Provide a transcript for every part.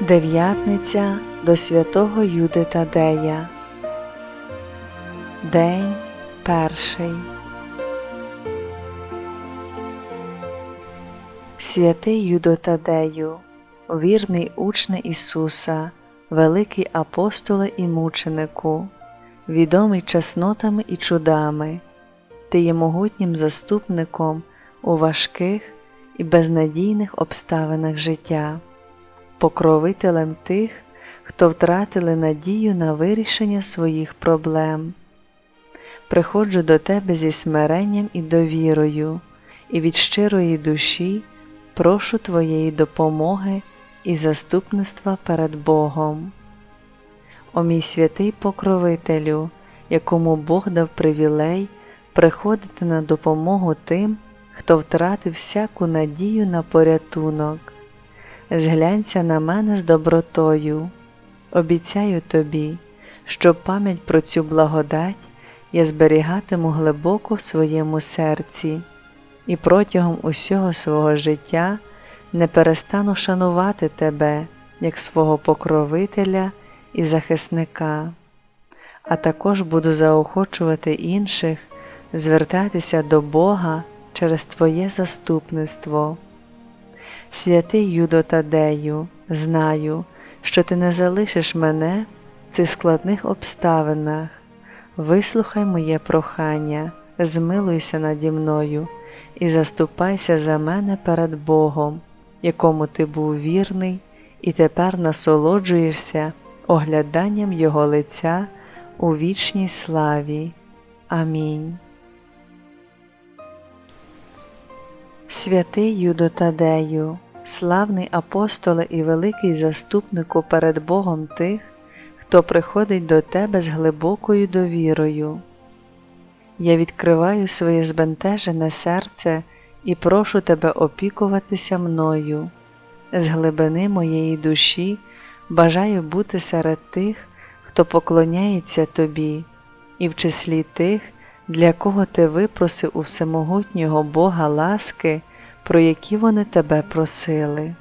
Дев'ятниця до святого Юди Тадея. День перший. Святий Юдо Тадею, вірний учне Ісуса, великий апостоле і мученику, відомий чеснотами і чудами, ти є могутнім заступником у важких і безнадійних обставинах життя покровителем тих, хто втратили надію на вирішення своїх проблем. Приходжу до тебе зі смиренням і довірою, і від щирої душі прошу Твоєї допомоги і заступництва перед Богом. О мій святий покровителю, якому Бог дав привілей приходити на допомогу тим, хто втратив всяку надію на порятунок зглянься на мене з добротою. Обіцяю тобі, що пам'ять про цю благодать я зберігатиму глибоко в своєму серці і протягом усього свого життя не перестану шанувати тебе як свого покровителя і захисника, а також буду заохочувати інших звертатися до Бога через Твоє заступництво. Святий Юдо Тадею, знаю, що ти не залишиш мене в цих складних обставинах. Вислухай моє прохання, змилуйся наді мною і заступайся за мене перед Богом, якому ти був вірний, і тепер насолоджуєшся огляданням Його лиця у вічній славі. Амінь. Святий Юдо Тадею, славний апостоле і великий заступнику перед Богом тих, хто приходить до тебе з глибокою довірою. Я відкриваю своє збентежене серце і прошу тебе опікуватися мною. З глибини моєї душі бажаю бути серед тих, хто поклоняється тобі, і в числі тих, для кого ти випросив у всемогутнього Бога ласки, про які вони тебе просили.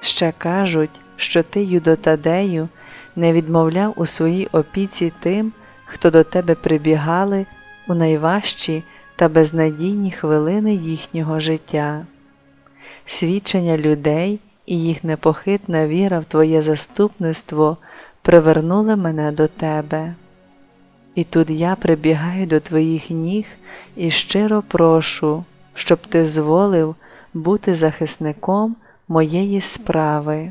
Ще кажуть, що ти, Юдотадею, не відмовляв у своїй опіці тим, хто до тебе прибігали у найважчі та безнадійні хвилини їхнього життя. Свідчення людей і їх непохитна віра в Твоє заступництво привернули мене до Тебе. І тут я прибігаю до твоїх ніг і щиро прошу, щоб ти зволив бути захисником моєї справи.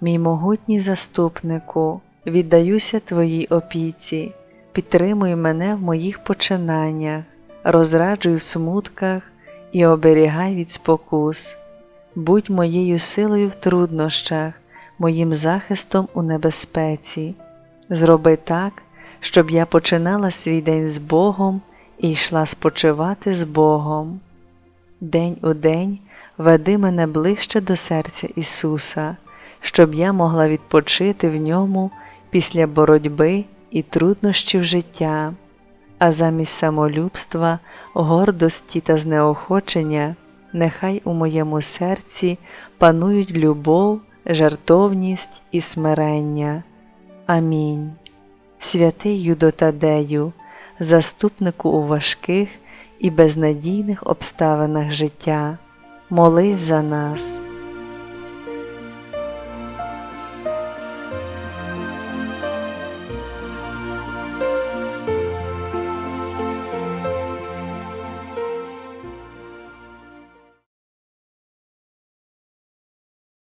мій могутній заступнику, віддаюся Твоїй опіці, підтримуй мене в моїх починаннях, розраджуй в смутках і оберігай від спокус, будь моєю силою в труднощах, моїм захистом у небезпеці. Зроби так, щоб я починала свій день з Богом і йшла спочивати з Богом. День у день веди мене ближче до серця Ісуса щоб я могла відпочити в ньому після боротьби і труднощів життя, а замість самолюбства, гордості та знеохочення нехай у моєму серці панують любов, жертовність і смирення. Амінь. Святий Юдотадею, заступнику у важких і безнадійних обставинах життя, молись за нас.